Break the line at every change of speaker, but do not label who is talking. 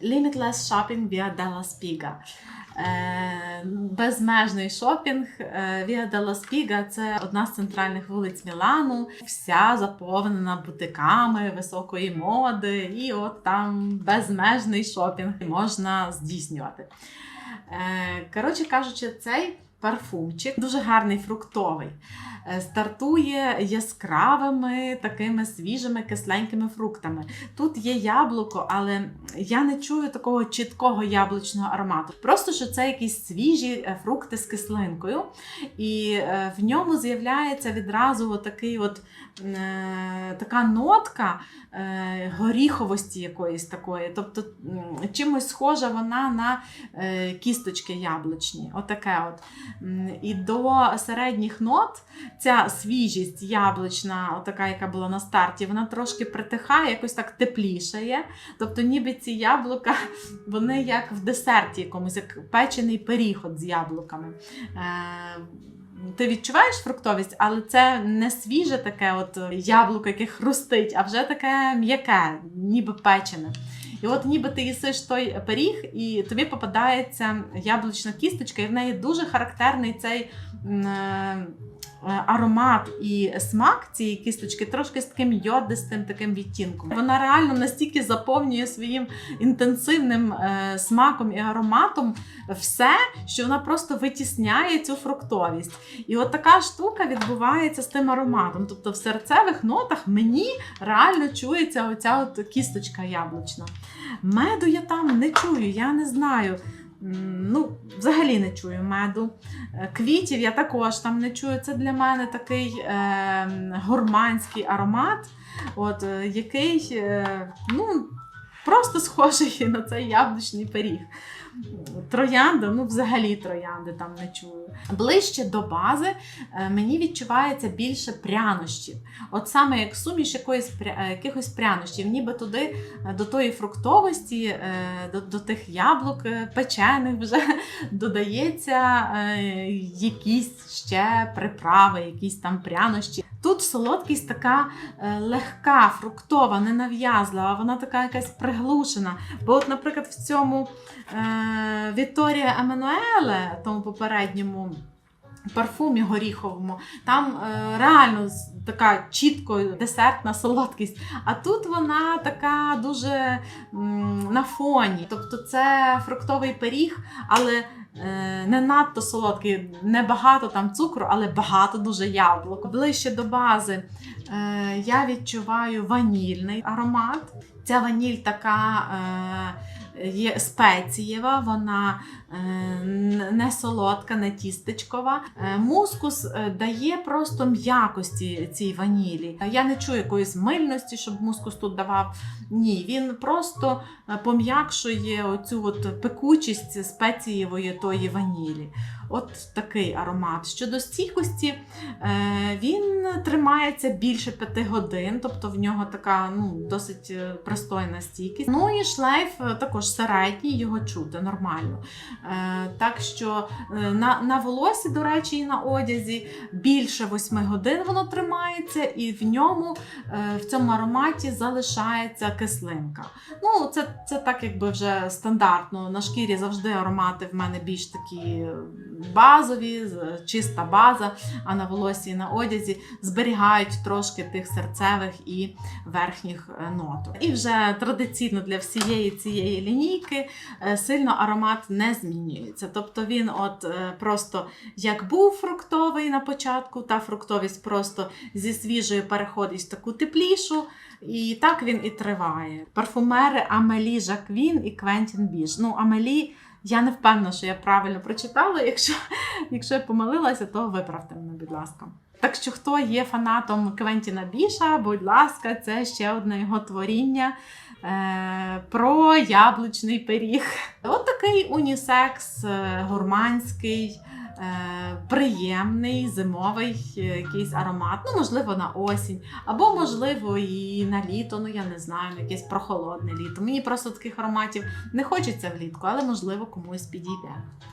Limitless Shopping via Della Spiga. Е, Безмежний шопінг е, Via Della Spiga – це одна з центральних вулиць Мілану, вся заповнена бутиками високої моди, і от там безмежний шопінг можна здійснювати. Е, Коротше кажучи, цей парфумчик дуже гарний фруктовий. Е, Стартує яскравими такими свіжими кисленькими фруктами. Тут є яблуко, але я не чую такого чіткого яблучного аромату. Просто що це якісь свіжі е, фрукти з кислинкою, і е, в ньому з'являється відразу такий от, така нотка горіховості якоїсь такої. Тобто чимось схожа вона на кісточки яблучні. Отаке от. І до середніх нот ця свіжість яблучна, отака, яка була на старті, вона трошки притихає, якось так теплішає. Тобто, ніби ці яблука, вони як в десерті якомусь, як печений пиріг от з яблуками. Е, ти відчуваєш фруктовість, але це не свіже таке от яблуко, яке хрустить, а вже таке м'яке, ніби печене. І от ніби ти їсиш той пиріг, і тобі попадається яблучна кісточка, і в неї дуже характерний цей е, е, аромат і смак цієї кісточки трошки з таким йодистим таким відтінком. Вона реально настільки заповнює своїм інтенсивним е, смаком і ароматом все, що вона просто витісняє цю фруктовість. І от така штука відбувається з тим ароматом. Тобто в серцевих нотах мені реально чується оця от кісточка яблучна. Меду я там не чую, я не знаю. Ну, взагалі не чую меду. Е, Квітів я також там не чую. Це для мене такий е, гурманський аромат, от, е, який е, ну, просто схожий на цей яблучний пиріг. Троянда, ну взагалі троянди там не чую. Ближче до бази е, мені відчувається більше прянощів. От саме як суміш якоїсь пря- е, якихось прянощів, ніби туди е, до тої фруктовості, до, до тих яблук печених вже додається якісь ще приправи, якісь там прянощі. Тут солодкість така е, легка, фруктова, ненав'язлива, вона така якась приглушена. Бо, от, наприклад, в цьому е, Вікторія Еммануеле, тому попередньому парфумі горіховому, там е, реально така чітко десертна солодкість. А тут вона така дуже м, на фоні. Тобто це фруктовий пиріг, але. Е, Не надто солодкий, не багато там цукру, але багато дуже яблук. Ближче до бази е, я відчуваю ванільний аромат. Ця ваніль така е, є спецієва, вона е, не солодка, не тістечкова. Е, мускус е, дає просто м'якості цій ванілі. Я не чую якоїсь мильності, щоб мускус тут давав. Ні, він просто пом'якшує оцю от пекучість спецієвої тої ванілі. От такий аромат. Щодо стійкості, е, він тримається більше п'яти годин, тобто в нього така ну, досить е, пристойна стійкість. Ну і шлейф е, також середній, його чути нормально. Так що на, на волосі, до речі, і на одязі більше 8 годин воно тримається, і в ньому в цьому ароматі залишається кислинка. Ну, це, це так, якби вже стандартно. На шкірі завжди аромати в мене більш такі базові, чиста база, а на волосі і на одязі зберігають трошки тих серцевих і верхніх е, ноток. І вже традиційно для всієї цієї лінійки е, сильно аромат не змінюється. Тобто він от е, просто як був фруктовий на початку, та фруктовість просто зі свіжої переходить в таку теплішу. І так він і триває. Парфумери Амелі Жаквін і Квентін Біш. Ну, Амелі, я не впевнена, що я правильно прочитала. Якщо, якщо я помилилася, то виправте мене, будь ласка. Так що, хто є фанатом Квентіна Біша, будь ласка, це ще одне його творіння е, про яблучний пиріг. От такий унісекс, е, гурманський. Е, Приємний зимовий е, якийсь аромат, ну можливо на осінь, або можливо і на літо. Ну я не знаю, на якесь прохолодне літо. Мені просто таких ароматів не хочеться влітку, але можливо комусь підійде.